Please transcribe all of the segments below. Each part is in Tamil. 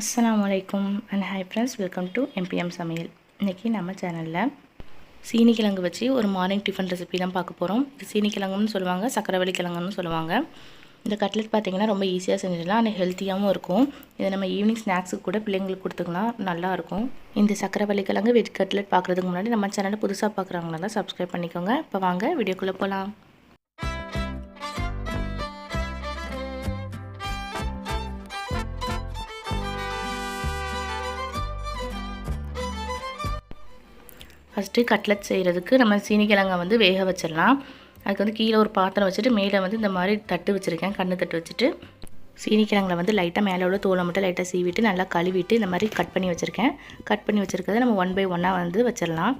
அஸ்ஸலாமுலைக்கும் and hi friends welcome to MBM சமையல். இன்றைக்கி நம்ம சேனலில் சீனிக்கிழங்கு வச்சு ஒரு மார்னிங் டிஃபன் ரெசிபி தான் பார்க்க போகிறோம் இது சீனிக்கிழங்குன்னு சொல்லுவாங்க சக்கரவள்ளி கிழங்குன்னு சொல்லுவாங்க. இந்த கட்லெட் பார்த்திங்கன்னா ரொம்ப ஈஸியாக செஞ்சிடலாம் ஆனால் ஹெல்த்தியாகவும் இருக்கும். இதை நம்ம ஈவினிங் ஸ்நாக்ஸுக்கு கூட பிள்ளைங்களுக்கு கொடுத்துக்கலாம் நல்லாயிருக்கும் இந்த சக்கரவள்ளி கிழங்கு வெஜ் கட்லெட் பார்க்குறதுக்கு முன்னாடி நம்ம சேனலை புதுசாக பார்க்குறவங்களா சப்ஸ்கிரைப் பண்ணிக்கோங்க. இப்போ வாங்க வீடியோக்குள்ளே போகலாம் ஃபஸ்ட்டு கட்லெட் செய்கிறதுக்கு நம்ம சீனிக்கிழங்கை வந்து வேக வச்சிடலாம். அதுக்கு வந்து கீழே ஒரு பாத்திரம் வச்சுட்டு மேலே வந்து இந்த மாதிரி தட்டு வச்சுருக்கேன். கண்ணு தட்டு வச்சுட்டு சீனிக்கிழங்கில் வந்து லைட்டாக மேலே உள்ள தோலை மட்டும் லைட்டாக சீவிட்டு நல்லா கழுவிட்டு இந்த மாதிரி கட் பண்ணி வச்சுருக்கேன். கட் பண்ணி வச்சுருக்கிறத நம்ம ஒன் பை ஒன்னாக வந்து வச்சிடலாம்.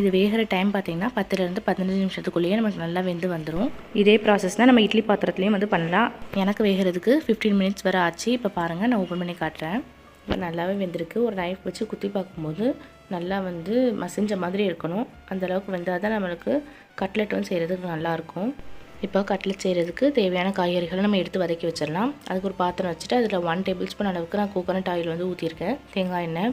இது வேகிற டைம் பார்த்திங்கன்னா பத்துலேருந்து பதினஞ்சு நிமிஷத்துக்குள்ளேயே நமக்கு நல்லா வெந்து வந்துடும் இதே ப்ராசஸ் தான் நம்ம இட்லி பாத்திரத்துலேயும் வந்து பண்ணலாம். எனக்கு வேகிறதுக்கு ஃபிஃப்டீன் மினிட்ஸ் வரை ஆச்சு. இப்போ பாருங்கள் நான் ஓப்பன் பண்ணி காட்டுறேன். இப்போ நல்லாவே வெந்திருக்கு. ஒரு நைஃப் வச்சு குத்தி பார்க்கும்போது நல்லா வந்து மசிஞ்ச மாதிரி இருக்கணும். அந்தளவுக்கு வெந்தால் தான் நம்மளுக்கு கட்லெட் வந்து செய்கிறதுக்கு நல்லாயிருக்கும் இப்போ கட்லெட் செய்கிறதுக்கு தேவையான காய்கறிகளை நம்ம எடுத்து வதக்கி வச்சிடலாம். அதுக்கு ஒரு பாத்திரம் வச்சுட்டு அதில் ஒன் டேபிள் ஸ்பூன் அளவுக்கு நான் கோகோனட் ஆயில் வந்து ஊற்றிருக்கேன் தேங்காய் எண்ணெய்.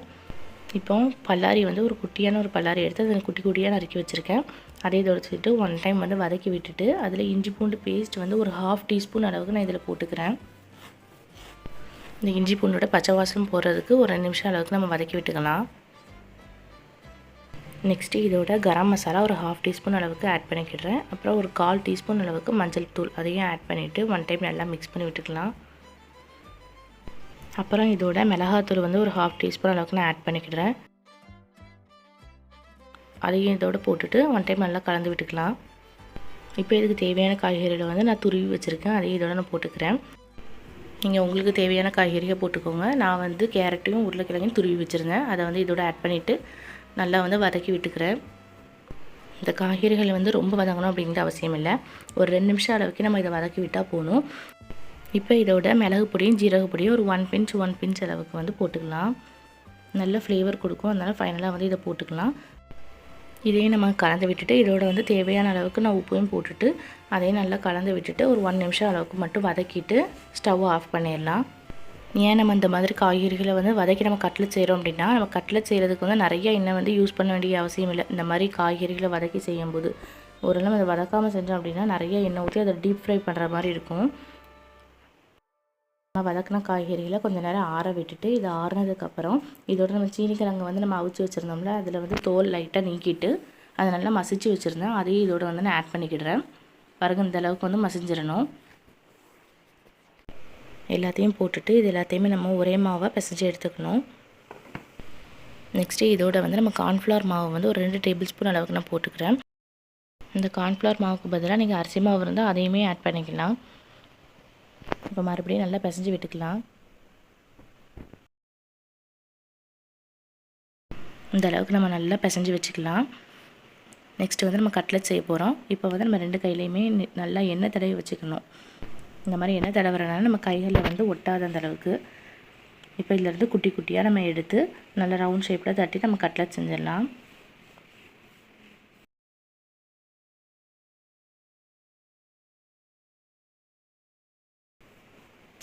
இப்போ பல்லாரி வந்து ஒரு குட்டியான ஒரு பல்லாரி எடுத்து அதில் குட்டி குட்டியாக நறுக்கி வச்சுருக்கேன். அதே தொடச்சிட்டு ஒன் டைம் வந்து வதக்கி விட்டுட்டு அதில் இஞ்சி பூண்டு பேஸ்ட் வந்து ஒரு ஹாஃப் டீஸ்பூன் அளவுக்கு நான் இதில் போட்டுக்கிறேன். இந்த இஞ்சி பூண்டோட பச்சை வாசலும் போடுறதுக்கு ஒரு ரெண்டு நிமிஷம் அளவுக்கு நம்ம வதக்கி விட்டுக்கலாம். நெக்ஸ்ட்டு இதோட கரம் மசாலா ஒரு ஹாஃப் டீஸ்பூன் அளவுக்கு ஆட் பண்ணிக்கிடுறேன். அப்புறம் ஒரு கால் டீஸ்பூன் அளவுக்கு மஞ்சள் தூள் அதையும் ஆட் பண்ணிவிட்டு ஒன் டைம் நல்லா மிக்ஸ் பண்ணி விட்டுக்கலாம். அப்புறம் இதோட மிளகாத்தூள் வந்து ஒரு ஹாஃப் டீஸ்பூன் அளவுக்கு நான் ஆட் பண்ணிக்கிடுறேன். அதையும் இதோட போட்டுட்டு ஒன் டைம் நல்லா கலந்து விட்டுக்கலாம். இப்போ இதுக்கு தேவையான காய்கறிகளை வந்து நான் துருவி வச்சுருக்கேன். அதையும் இதோட நான் போட்டுக்கிறேன். நீங்கள் உங்களுக்கு தேவையான காய்கறியை போட்டுக்கோங்க. நான் வந்து கேரட்டையும் உருளைக்கிழங்கையும் துருவி வச்சுருந்தேன். அதை வந்து இதோட ஆட் பண்ணிவிட்டு நல்லா வந்து வதக்கி விட்டுக்கிறேன். இந்த காய்கறிகள் வந்து ரொம்ப வதங்கணும் அப்படிங்கிற அவசியம் இல்லை. ஒரு ரெண்டு நிமிஷம் அளவுக்கு நம்ம இதை வதக்கி விட்டால் போகணும் இப்போ இதோட மிளகு பொடியும் ஜீரக பொடியும் ஒரு ஒன் பிஞ்ச் ஒன் பிஞ்ச் அளவுக்கு வந்து போட்டுக்கலாம். நல்ல ஃப்ளேவர் கொடுக்கும். அதனால் ஃபைனலாக வந்து இதை போட்டுக்கலாம். இதையும் நம்ம கலந்து விட்டுட்டு இதோட வந்து தேவையான அளவுக்கு நான் உப்பையும் போட்டுட்டு அதையும் நல்லா கலந்து விட்டுட்டு ஒரு ஒன் நிமிஷம் அளவுக்கு மட்டும் வதக்கிட்டு ஸ்டவ் ஆஃப் பண்ணிடலாம். ஏன் நம்ம இந்த மாதிரி காய்கறிகளை வந்து வதக்கி நம்ம கட்லெட் செய்கிறோம் அப்படின்னா நம்ம கட்லெட் செய்கிறதுக்கு வந்து நிறைய எண்ணெய் வந்து யூஸ் பண்ண வேண்டிய அவசியம் இல்லை. இந்த மாதிரி காய்கறிகளை வதக்கி செய்யும்போது. ஒரு நம்ம அதை வதக்காமல் செஞ்சோம் அப்படின்னா நிறைய எண்ணெய் ஊற்றி அதை டீப் ஃப்ரை பண்ணுற மாதிரி இருக்கும். நம்ம வதக்கின காய்கறிகளை கொஞ்சம் நேரம் ஆற விட்டுட்டு இது ஆறினதுக்கப்புறம் இதோட நம்ம சீனிக்கிழங்கு வந்து நம்ம அவிச்சு வச்சுருந்தோம்ல அதில் வந்து தோல் லைட்டாக நீக்கிட்டு அதை நல்லா மசிச்சு வச்சுருந்தேன். அதையும் இதோட வந்து நான் ஆட் பண்ணிக்கிடுறேன். பிறகு இந்த அளவுக்கு வந்து மசிஞ்சிடணும். எல்லாத்தையும் போட்டுட்டு இது எல்லாத்தையுமே நம்ம ஒரே மாவாக பிசைஞ்சு எடுத்துக்கணும். நெக்ஸ்ட்டு இதோட வந்து நம்ம கார்ன்ஃப்ளவர் மாவு வந்து ஒரு ரெண்டு டேபிள் ஸ்பூன் அளவுக்கு நான் போட்டுக்கிறேன். இந்த கார்ன்ஃப்ளவர் மாவுக்கு பதிலாக நீங்கள் அரிசி மாவு இருந்தால் அதையுமே ஆட் பண்ணிக்கலாம். இப்போ மறுபடியும் நல்லா பிசைஞ்சு விட்டுக்கலாம். இந்த அளவுக்கு நம்ம நல்லா பிசைஞ்சு வச்சுக்கலாம். நெக்ஸ்ட்டு வந்து நம்ம கட்லெட் செய்ய போகிறோம் இப்போ வந்து நம்ம ரெண்டு கையிலையுமே நல்லா எண்ணெய் தடவி வச்சுக்கணும். இந்த மாதிரி என்ன தடவுறனால நம்ம கைகளில் வந்து ஒட்டாத அந்த அளவுக்கு. இப்போ இதிலேருந்து குட்டி குட்டியாக நம்ம எடுத்து நல்ல ரவுண்ட் ஷேப்பில் தட்டி நம்ம கட்லெட் செஞ்சிடலாம்.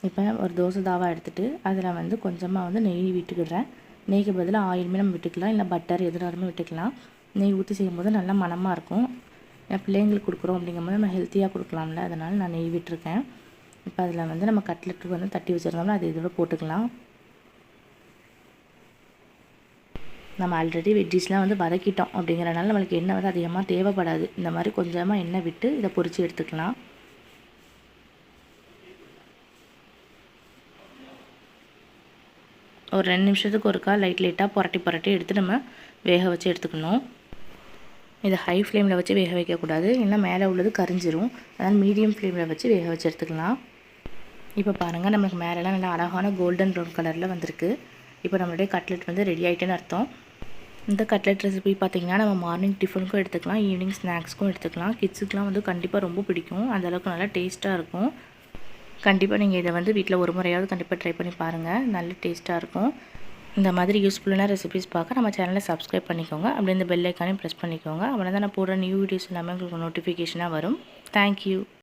இப்போ ஒரு தோசை தாவா எடுத்துகிட்டு அதில் வந்து கொஞ்சமாக வந்து நெய் விட்டுக்கிடுறேன். நெய்க்கு பதிலாக ஆயிலுமே நம்ம விட்டுக்கலாம் இல்லை பட்டர் எதுனாலுமே விட்டுக்கலாம். நெய் ஊற்றி செய்யும்போது நல்லா மனமாக இருக்கும். என் பிள்ளைங்களுக்கு கொடுக்குறோம் அப்படிங்கும்போது நம்ம ஹெல்த்தியாக கொடுக்கலாம்ல அதனால் நான் நெய் விட்டுருக்கேன். இப்போ அதில் வந்து நம்ம கட்லெட்டு வந்து தட்டி வச்சுருந்தோம்னா அது இதோட போட்டுக்கலாம். நம்ம ஆல்ரெடி வெஜ்ஜீஸ்லாம் வந்து வதக்கிட்டோம் அப்படிங்கிறனால நம்மளுக்கு எண்ணெய் வந்து அதிகமாக தேவைப்படாது. இந்த மாதிரி கொஞ்சமாக எண்ணெய் விட்டு இதை பொறிச்சு எடுத்துக்கலாம். ஒரு ரெண்டு நிமிஷத்துக்கு ஒருக்கா லைட் லைட்டாக புரட்டி புரட்டி எடுத்து நம்ம வேக வச்சு எடுத்துக்கணும். இதை ஹை ஃப்ளேமில் வச்சு வேக வைக்கக்கூடாது. ஏன்னா மேலே உள்ளது கரிஞ்சிரும். அதனால் மீடியம் ஃப்ளேமில் வச்சு வேக வச்சு எடுத்துக்கலாம். இப்போ பாருங்கள் நம்மளுக்கு மேலெலாம் நல்லா அழகான கோல்டன் ப்ரௌன் கலரில் வந்திருக்கு. இப்போ நம்மளுடைய கட்லெட் வந்து ரெடி ஆகிட்டுன்னு அர்த்தம். இந்த கட்லெட் ரெசிபி பார்த்திங்கன்னா நம்ம மார்னிங் டிஃபனுக்கும் எடுத்துக்கலாம் ஈவினிங் ஸ்நாக்ஸ்க்கும் எடுத்துக்கலாம். கிட்ஸுக்கெலாம் வந்து கண்டிப்பாக ரொம்ப பிடிக்கும். அந்தளவுக்கு நல்லா டேஸ்ட்டாக இருக்கும். கண்டிப்பாக நீங்கள் இதை வந்து வீட்டில் ஒரு முறையாவது கண்டிப்பாக ட்ரை பண்ணி பாருங்கள் நல்ல டேஸ்ட்டாக இருக்கும். இந்த மாதிரி யூஸ்ஃபுல்லான ரெசிபிஸ் பார்க்க நம்ம சேனலை சப்ஸ்கிரைப் பண்ணிக்கோங்க. அப்படி இந்த பெல் ஐக்கானையும் ப்ரெஸ் பண்ணிக்கோங்க. அப்படின்னா தான் நான் போடுற நியூ வீடியோஸ் எல்லாமே உங்களுக்கு நோட்டிஃபிகேஷனாக வரும். தேங்க்யூ